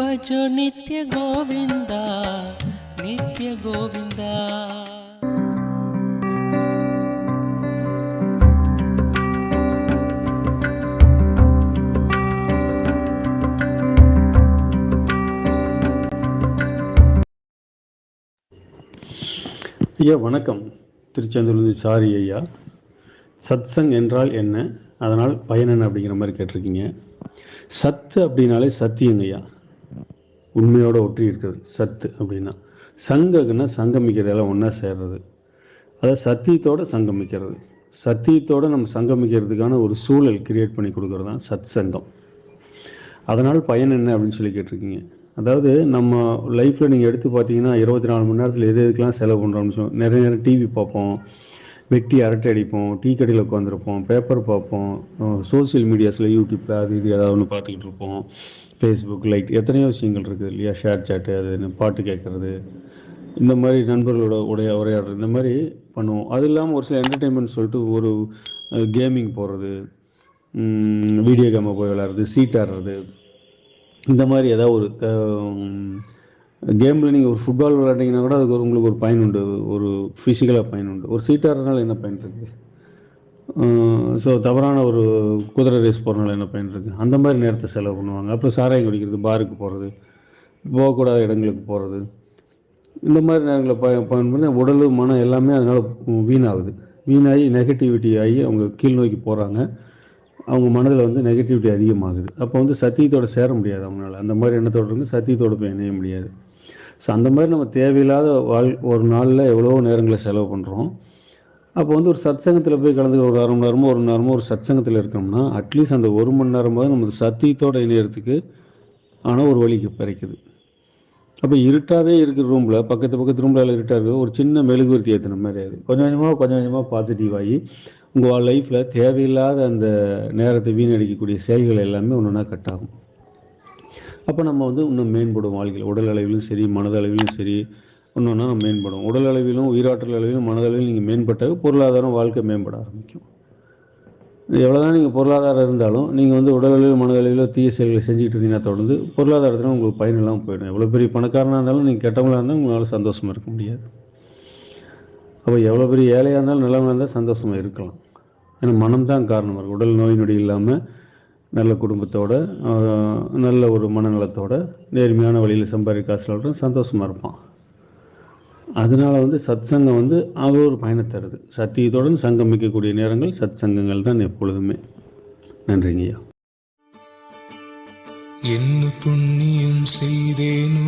भजो नित्य गोविन्दा नित्य गोविन्दा ஐயா வணக்கம். திருச்செந்தூர்லேருந்து சாரி ஐயா. சத்சங் என்றால் என்ன? அதனால் பயன் என்ன அப்படிங்கிற மாதிரி கேட்டிருக்கீங்க. சத்து அப்படின்னாலே சத்தியங்க உண்மையோட ஒற்றி இருக்கிறது சத்து அப்படின்னா. சங்கக்குன்னா சங்கமிக்கிறதெல்லாம் ஒன்றா சேர்றது. அதாவது சத்தியத்தோட சங்கமிக்கிறது. சத்தியத்தோட நம்ம சங்கமிக்கிறதுக்கான ஒரு சூழல் கிரியேட் பண்ணி கொடுக்குறது தான் சத் சங்கம் அதனால் பயன் என்ன அப்படின்னு சொல்லி கேட்டிருக்கீங்க. அதாவது நம்ம லைஃப்பில் நீங்கள் எடுத்து பார்த்தீங்கன்னா இருபத்தி நாலு மணி நேரத்தில் எது எதுக்கெலாம் செலவு பண்ணுறோம்னு சொல்லி நிறைய நேரம் டிவி பார்ப்போம். வெட்டி அரட்டை அடிப்போம் டீ கடையில் உட்காந்துருப்போம் பேப்பர் பார்ப்போம் சோஷியல் மீடியாஸில் யூடியூப்பில் அது இது ஏதாவது ஒன்று பார்த்துக்கிட்டு இருப்போம். ஃபேஸ்புக் லைக் எத்தனையோ விஷயங்கள் இருக்குது இல்லையா? ஷேர் சாட்டு அது என்ன பாட்டு கேட்குறது இந்த மாதிரி நண்பர்களோட உடைய உரையாடுறது இந்த மாதிரி பண்ணுவோம். அது இல்லாமல் ஒரு சில என்டர்டெயின்மெண்ட் சொல்லிட்டு ஒரு கேமிங் போடுறது வீடியோ கேமை போய் விளையாடுறது சீட் ஆடுறது இந்த மாதிரி ஏதாவது ஒரு கேமில் நீங்கள் ஒரு ஃபுட்பால் விளையாண்டிங்கன்னா கூட அதுக்கு உங்களுக்கு ஒரு பயன் உண்டு. ஒரு ஃபிசிக்கலாக பயன் உண்டு. ஒரு சீட் என்ன பயன் இருக்குது ஸோ தவறான ஒரு குதிரை ரேஸ் போகிறனால என்ன பயன் இருக்குது அந்த மாதிரி நேரத்தை செலவு பண்ணுவாங்க. அப்புறம் சாராயம் குடிக்கிறது பாருக்கு போகிறது போகக்கூடாத இடங்களுக்கு போகிறது இந்த மாதிரி நேரங்களில் ப பயன் பண்ணி உடல் மனம் எல்லாமே அதனால் வீணாகுது. வீணாகி நெகட்டிவிட்டி ஆகி அவங்க கீழ் நோக்கி போகிறாங்க அவங்க மனதில் வந்து நெகட்டிவிட்டி அதிகமாகுது. அப்போ வந்து சத்தியத்தோடு சேர முடியாது அவங்களால. அந்த மாதிரி எண்ணத்தோட இருந்து சத்தியத்தோடு போய் இணைய முடியாது. ஸோ அந்த மாதிரி நம்ம தேவையில்லாத வாழ் ஒரு நாளில் எவ்வளோ நேரங்களை செலவு பண்ணுறோம் அப்போ வந்து ஒரு சத்சங்கத்தில் போய் கலந்து ஒரு அரை மணி நேரமோ ஒரு நேரமோ ஒரு சத்சங்கத்தில் இருக்கோம்னா அட்லீஸ்ட் அந்த ஒரு மணி நேரமாவது நம்ம சத்தியத்தோடு இணையறதுக்கு ஆனால் ஒரு வழி கிடைக்குது. அப்போ இருட்டாகவே இருக்கிற ரூமில் பக்கத்து பக்கத்து ரூமில் எல்லாம் இருட்டாக இருக்குது. ஒரு சின்ன மெழுகுவர்த்தி ஏற்றின மாதிரி ஆகுது கொஞ்சம் கொஞ்சமாக கொஞ்சம் கொஞ்சமாக பாசிட்டிவ் ஆகி உங்கள் லைஃப்பில் தேவையில்லாத அந்த நேரத்தை வீணடிக்கக்கூடிய செயல்கள் எல்லாமே ஒன்று ஒன்றா கட் ஆகும். அப்போ நம்ம வந்து இன்னும் மேம்படும் வாழ்க்கையில். உடல் அளவிலும் சரி மனதளவிலும் சரி இன்னொன்னா நம்ம மேம்படும். உடல் அளவிலும் உயிராற்றல் அளவிலும் மனதளவிலும் நீங்கள் மேம்பட்டாக பொருளாதாரம் வாழ்க்கை மேம்பட ஆரம்பிக்கும். எவ்வளோதான் நீங்கள் பொருளாதாரம் இருந்தாலும் நீங்கள் வந்து உடல் அளவில் மனதளவில் தீய செயல்களை செஞ்சுட்டு இருந்தீங்கன்னா தொடர்ந்து பொருளாதாரத்தில் உங்களுக்கு பயன் இல்லாமல் போயிடும். எவ்வளோ பெரிய பணக்காரனாக இருந்தாலும் நீங்கள் கெட்டவங்களாக இருந்தால் உங்களால் சந்தோஷமாக இருக்க முடியாது. அப்போ எவ்வளோ பெரிய ஏழையாக இருந்தாலும் நல்லவனாக இருந்தால் சந்தோஷமாக இருக்கலாம். ஏன்னா மனம் தான் காரணமாக இருக்கும் உடல் நோய் நொடி இல்லாமல் நல்ல குடும்பத்தோட நல்ல ஒரு மனநலத்தோட நேர்மையான வழியில் சம்பாதி காசுகளோட சந்தோஷமாக இருப்பான். அதனால வந்து சத் சங்கம் வந்து அது ஒரு பயனை தருது. சத்தியத்துடன் சங்கமிக்கக்கூடிய நேரங்கள் சத் சங்கங்கள் தான் எப்பொழுதுமே. நன்றிங்கய்யா என்ன புண்ணியம் செய்தேனோ